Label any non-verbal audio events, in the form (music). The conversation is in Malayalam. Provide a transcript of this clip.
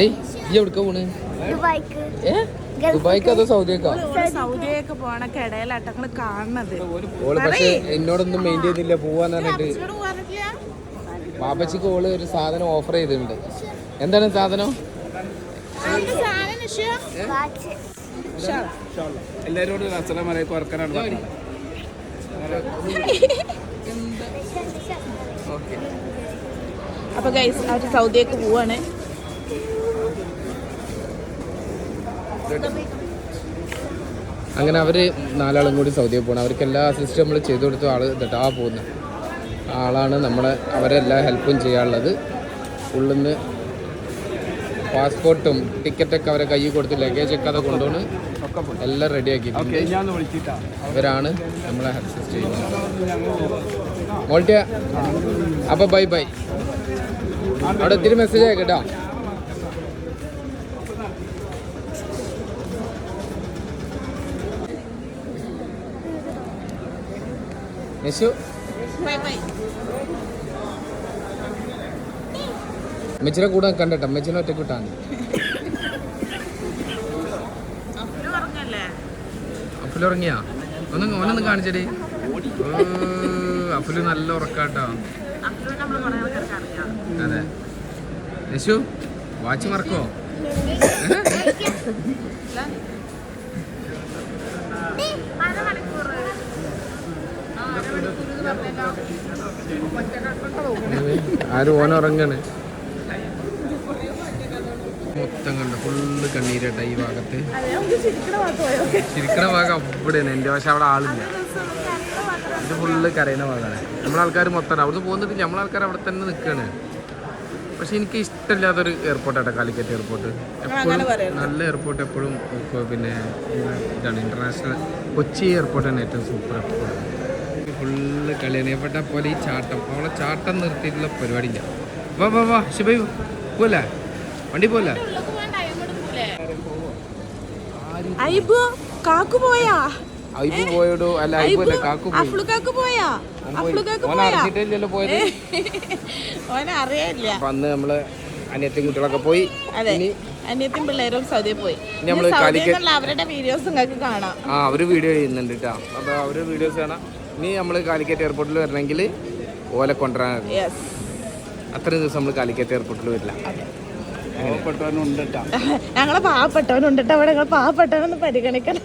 ഡേയ് ഈ എവിടുക്ക പോണ്? ദുബായിക്ക്. അതോ സൗദിയൊക്കെ? സൗദിയൊക്കെ പോണ കിടയിലാട്ട ഞങ്ങൾ കാണണത്. ഓൾ പക്ഷെ എന്നോടൊന്നും മെയിൻ ചെയ്തില്ല പോവാന്ന് പറഞ്ഞിട്ട്. ബാബച്ചിക്ക് ഓൾ ഒരു സാധനം ഓഫർ ചെയ്തിട്ടുണ്ട്. എന്താണ് സാധനം? എല്ലാരോടും എല്ലാവരോടും അസ്സലാം വലൈക്കും വർക്കാനാണ് അപ്പൊ ഗൈസ് അവർ സൗദിയൊക്കെ പോവാണ്. അങ്ങനെ അവർ നാലാളും കൂടി സൗദിയിൽ പോകണം അവർക്ക് എല്ലാ അസിസ്റ്റും നമ്മൾ ചെയ്തു കൊടുത്ത ആൾ ഇതാ പോകുന്നത് ആളാണ് നമ്മളെ അവരെല്ലാ ഹെൽപ്പും ചെയ്യാനുള്ളത്. ഉള്ളിൽ നിന്ന് പാസ്പോർട്ടും ടിക്കറ്റൊക്കെ അവരെ കയ്യിൽ കൊടുത്ത് ലഗേജ് ഒക്കെ അത് കൊണ്ടുപോണ് എല്ലാം റെഡിയാക്കി ഇവരാണ് നമ്മളെ അസിസ്റ്റ് ചെയ്യുന്നത്. മോൾട്ടിയ? അപ്പോൾ ബൈ ബൈ അവിടെ ഒത്തിരി മെസ്സേജ് ആയിക്കട്ടോ ബൈ ബൈ അമ്മച്ചിനെ കൂടെ കണ്ടട്ടോ? അമ്മച്ചിനെ ഒറ്റയ്ക്ക് വിട്ടാണ് അഫുൽ ഉറങ്ങിയാ? ഒന്ന് ഓനൊന്ന് കാണിച്ചടി. അഫുൽ നല്ല ഉറക്കാട്ടോ. അതെ. യശു വാച്ച് മറക്കോ ആരും ഓൻ ഉറങ്ങാണ്? മൊത്തം കണ്ട ഫുള്ള് കണ്ണീരട്ട ഈ ഭാഗത്ത്. ചിരിക്കണ ഭാഗം അവിടെയാണ്. എന്റെ പക്ഷെ അവിടെ ആളില്ല. ഇത് ഫുള്ള് കരയുന്ന ഭാഗമാണ് നമ്മളെ ആൾക്കാർ മൊത്തം അവിടുന്ന് പോകുന്നിട്ട് നമ്മളെ ആൾക്കാർ അവിടെ തന്നെ നിൽക്കുകയാണ് പക്ഷെ എനിക്ക് ഇഷ്ടമില്ലാത്തൊരു എയർപോർട്ടാട്ടോ കാലിക്കറ്റ് എയർപോർട്ട് എപ്പോഴും നല്ല എയർപോർട്ട് എപ്പോഴും പിന്നെ ഇതാണ്. ഇന്റർനാഷണൽ കൊച്ചി എയർപോർട്ടാണ് ഏറ്റവും സൂപ്പർ എപ്പോഴും ഫുള്ള് കളിയാണ്. എവിടെ പോലെ ഈ ചാട്ടം? അവളെ ചാട്ടം നിർത്തിയിട്ടുള്ള പരിപാടി പരിപാടിയില്ല. വാ വാ വാ ശിബൈ പോലെ വണ്ടി പോലെ ഐബു കാക്കു പോയാ? ഐബു പോയോടോ? അല്ല ഐബു അല്ല കാക്കു പോയി. പോയാ? പോയി. പോയാ? അറിഞ്ഞിട്ടില്ലല്ലോ പോയത്. (laughs) ഓനെ അറിയാനില്ല. അപ്പൊ അന്ന് നമ്മൾ അനിയത്തിയും കുട്ടികളൊക്കെ പോയി. ഇനി അനിയത്തിയും പിള്ളേരും സൗദിയിൽ പോയി. അവരുടെ വീഡിയോസ് നിങ്ങൾക്ക് കാണാം. ആ അവർ വീഡിയോ ചെയ്യുന്നുണ്ട് കേട്ടോ അപ്പൊ അവർ വീഡിയോസ് കാണാം. ഇനി നമ്മൾ കാലിക്കറ്റ് എയർപോർട്ടിൽ വരണമെങ്കിൽ ഓലെ കൊണ്ടുവരാൻ യെസ് അത്രയും ദിവസം നമ്മൾ കാലിക്കറ്റ് എയർപോർട്ടിൽ വരില്ല. ഞങ്ങളെ പാവപ്പെട്ടവനുണ്ട് ട്ടോ അവിടെ (laughs) ഞങ്ങൾ പാവപ്പെട്ടവനൊന്ന് പരിഗണിക്കണം.